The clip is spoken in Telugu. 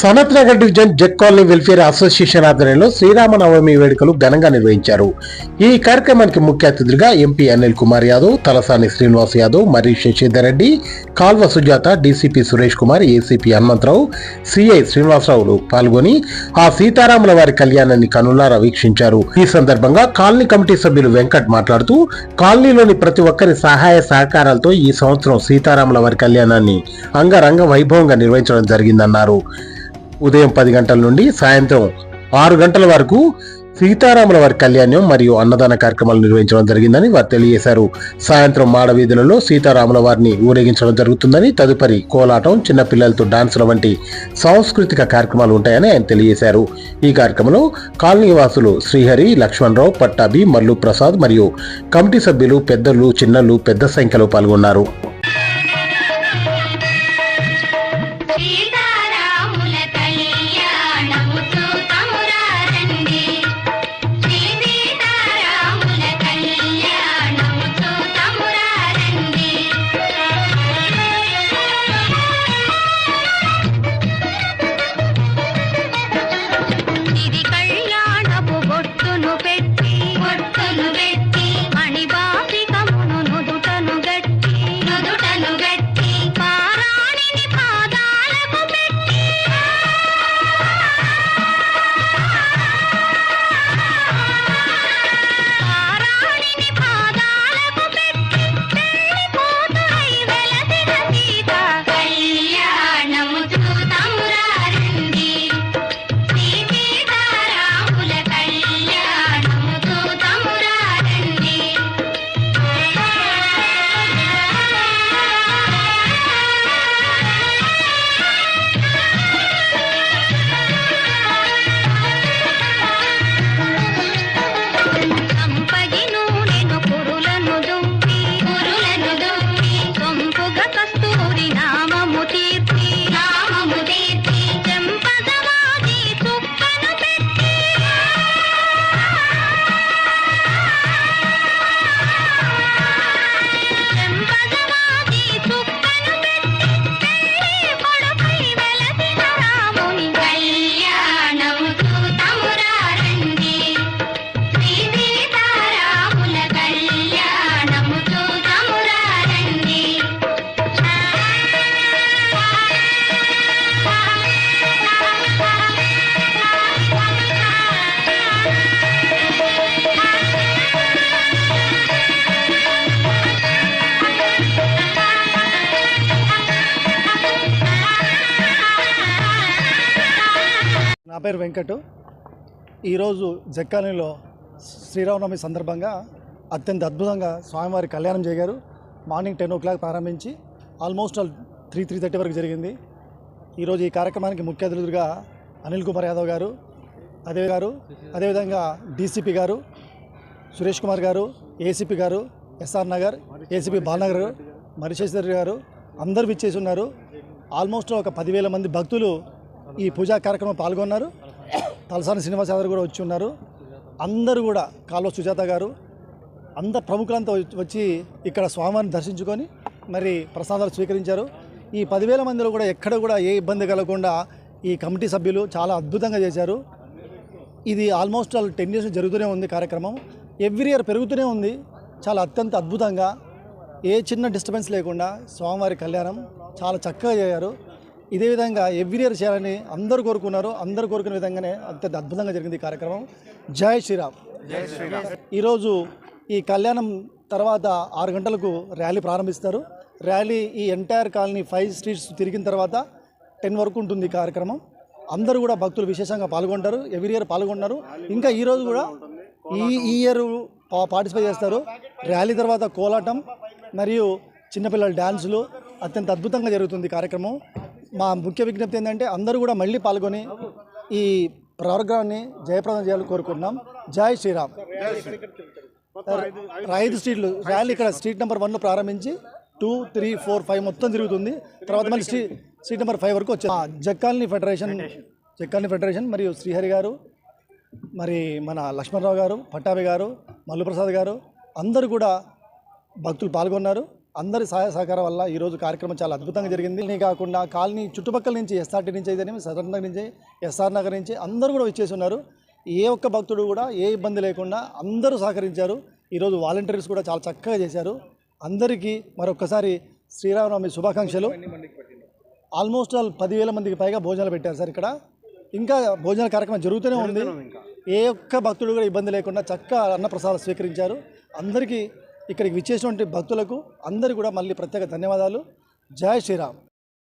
సనత్ నగర్ డివిజన్ జెక్ కాలనీ వెల్ఫేర్ అసోసియేషన్ ఆధ్వర్యంలో శ్రీరామనవమి వేడుకలు ఘనంగా నిర్వహించారు. ఈ కార్యక్రమానికి ముఖ్య అతిథులుగా ఎంపీ అనిల్ కుమార్ యాదవ్ తలసాని శ్రీనివాస్ యాదవ్ మరి Sasidhar Reddy Kalva Sujatha DCP Suresh Kumar ACP Hanumantha Rao CI శ్రీనివాసరావులు పాల్గొని ఆ సీతారాముల వారి కళ్యాణాన్ని కనులారా వీక్షించారు. ఈ సందర్భంగా కాలనీ కమిటీ సభ్యులు వెంకట్ మాట్లాడుతూ కాలనీలోని ప్రతి ఒక్కరి సహాయ సహకారాలతో ఈ సంవత్సరం సీతారాముల వారి కళ్యాణాన్ని అంగరంగ వైభవంగా నిర్వహించడం జరిగిందన్నారు. ఉదయం పది గంటల నుండి సాయంత్రం ఆరు గంటల వరకు సీతారాముల వారి కళ్యాణం మరియు అన్నదాన కార్యక్రమాలు నిర్వహించడం జరిగిందని వారు తెలియజేశారు. సాయంత్రం మాడవీధులలో సీతారాముల వారిని ఊరేగించడం జరుగుతుందని తదుపరి కోలాటం చిన్నపిల్లలతో డాన్సుల వంటి సాంస్కృతిక కార్యక్రమాలు ఉంటాయని ఆయన తెలియజేశారు. ఈ కార్యక్రమంలో కాలనీ వాసులు శ్రీహరి లక్ష్మణరావు పట్టాభి మల్లు ప్రసాద్ మరియు కమిటీ సభ్యులు పెద్దలు చిన్నలు పెద్ద సంఖ్యలో పాల్గొన్నారు. నా పేరు వెంకట్. ఈరోజు జక్కాలనిలో శ్రీరామనవమి సందర్భంగా అత్యంత అద్భుతంగా స్వామివారి కళ్యాణం జరిగారు. మార్నింగ్ టెన్ ఓ క్లాక్ ప్రారంభించి almost all three three thirty వరకు జరిగింది. ఈరోజు ఈ కార్యక్రమానికి ముఖ్య అతిథులుగా అనిల్ కుమార్ యాదవ్ గారు అదే గారు అదేవిధంగా డీసీపీ గారు సురేష్ కుమార్ గారు ఏసీపీ గారు ఎస్ఆర్ నగర్ ఏసీపీ బాలనగర్ మరిశేశ్వర్ గారు అందరూ విచ్చేసి ఉన్నారు. ఆల్మోస్ట్ ఒక పదివేల మంది భక్తులు ఈ పూజా కార్యక్రమం పాల్గొన్నారు. తలసాని శ్రీనివాస్ యాదవ్ కూడా వచ్చి ఉన్నారు. అందరూ కూడా కాలువ సుజాత గారు అందరు ప్రముఖులంతా వచ్చి- వచ్చి ఇక్కడ స్వామివారిని దర్శించుకొని మరి ప్రసాదాలు స్వీకరించారు. ఈ పదివేల మందిలో కూడా ఎక్కడ కూడా ఏ ఇబ్బంది కలగకుండా ఈ కమిటీ సభ్యులు చాలా అద్భుతంగా చేశారు. ఇది ఆల్మోస్ట్ ఆల్ టెన్ ఇయర్స్ జరుగుతూనే ఉంది కార్యక్రమం. ఎవ్రీ ఇయర్ పెరుగుతూనే ఉంది. చాలా అత్యంత అద్భుతంగా. ఏ చిన్న డిస్టర్బెన్స్ లేకుండా స్వామివారి కళ్యాణం చాలా చక్కగా చేశారు ఇదే విధంగా ఎవ్రీ ఇయర్ చేయాలని అందరూ కోరుకున్నారు. అందరూ కోరుకునే విధంగానే అత్యంత అద్భుతంగా జరిగింది ఈ కార్యక్రమం. జై శ్రీరామ్. ఈరోజు ఈ కళ్యాణం తర్వాత ఆరు గంటలకు ర్యాలీ ప్రారంభిస్తారు. ర్యాలీ ఈ ఎంటైర్ కాలనీ ఫైవ్ స్ట్రీట్స్ తిరిగిన తర్వాత టెన్ వరకు ఉంటుంది ఈ కార్యక్రమం. అందరూ కూడా భక్తులు విశేషంగా పాల్గొంటారు. ఎవ్రీ ఇయర్ పాల్గొంటారు. ఇంకా ఈ రోజు కూడా ఈ ఈ ఇయర్ పార్టిసిపేట్ చేస్తారు. ర్యాలీ తర్వాత కోలాటం మరియు చిన్నపిల్లల డ్యాన్సులు అత్యంత అద్భుతంగా జరుగుతుంది కార్యక్రమం. మా ముఖ్య విజ్ఞప్తి ఏంటంటే అందరూ కూడా మళ్ళీ పాల్గొని ఈ ప్రోగ్రాన్ని జయప్రదం చేయాలని కోరుకుంటున్నాం. జై శ్రీరామ్. ఐదు స్ట్రీట్లు ర్యాలీ ఇక్కడ స్ట్రీట్ నెంబర్ వన్లో ప్రారంభించి టూ త్రీ ఫోర్ ఫైవ్ మొత్తం తిరుగుతుంది. తర్వాత మళ్ళీ స్ట్రీట్ స్ట్రీట్ నెంబర్ ఫైవ్ వరకు వచ్చాయి జక్కాలనీ ఫెడరేషన్ జక్కాలనీ ఫెడరేషన్ మరియు శ్రీహరి గారు మరి మన లక్ష్మణరావు గారు పట్టాభి గారు మల్లుప్రసాద్ గారు అందరూ కూడా భక్తులు పాల్గొన్నారు. అందరి సహాయ సహకారం వల్ల ఈరోజు కార్యక్రమం చాలా అద్భుతంగా జరిగింది. కాకుండా కాలనీ చుట్టుపక్కల నుంచి ఎస్ఆర్టీ నుంచి అయితే సదర్ నగర్ నుంచి ఎస్ఆర్ నగర్ నుంచి అందరూ కూడా వచ్చేసి ఉన్నారు. ఏ ఒక్క భక్తుడు కూడా ఏ ఇబ్బంది లేకుండా అందరూ సహకరించారు. ఈరోజు వాలంటీర్స్ కూడా చాలా చక్కగా చేశారు. అందరికీ మరొకసారి శ్రీరామనవమి శుభాకాంక్షలు. ఆల్మోస్ట్ ఆల్ పదివేల మందికి పైగా భోజనాలు పెట్టారు సార్ ఇక్కడ. ఇంకా భోజనాల కార్యక్రమం జరుగుతూనే ఉంది. ఏ ఒక్క భక్తుడు కూడా ఇబ్బంది లేకుండా చక్కగా అన్నప్రసాదాలు స్వీకరించారు. అందరికీ ఇక్కడికి విచ్చేసినటువంటి భక్తులకు అందరికీ కూడా మళ్ళీ ప్రత్యేక ధన్యవాదాలు. జై శ్రీరామ్.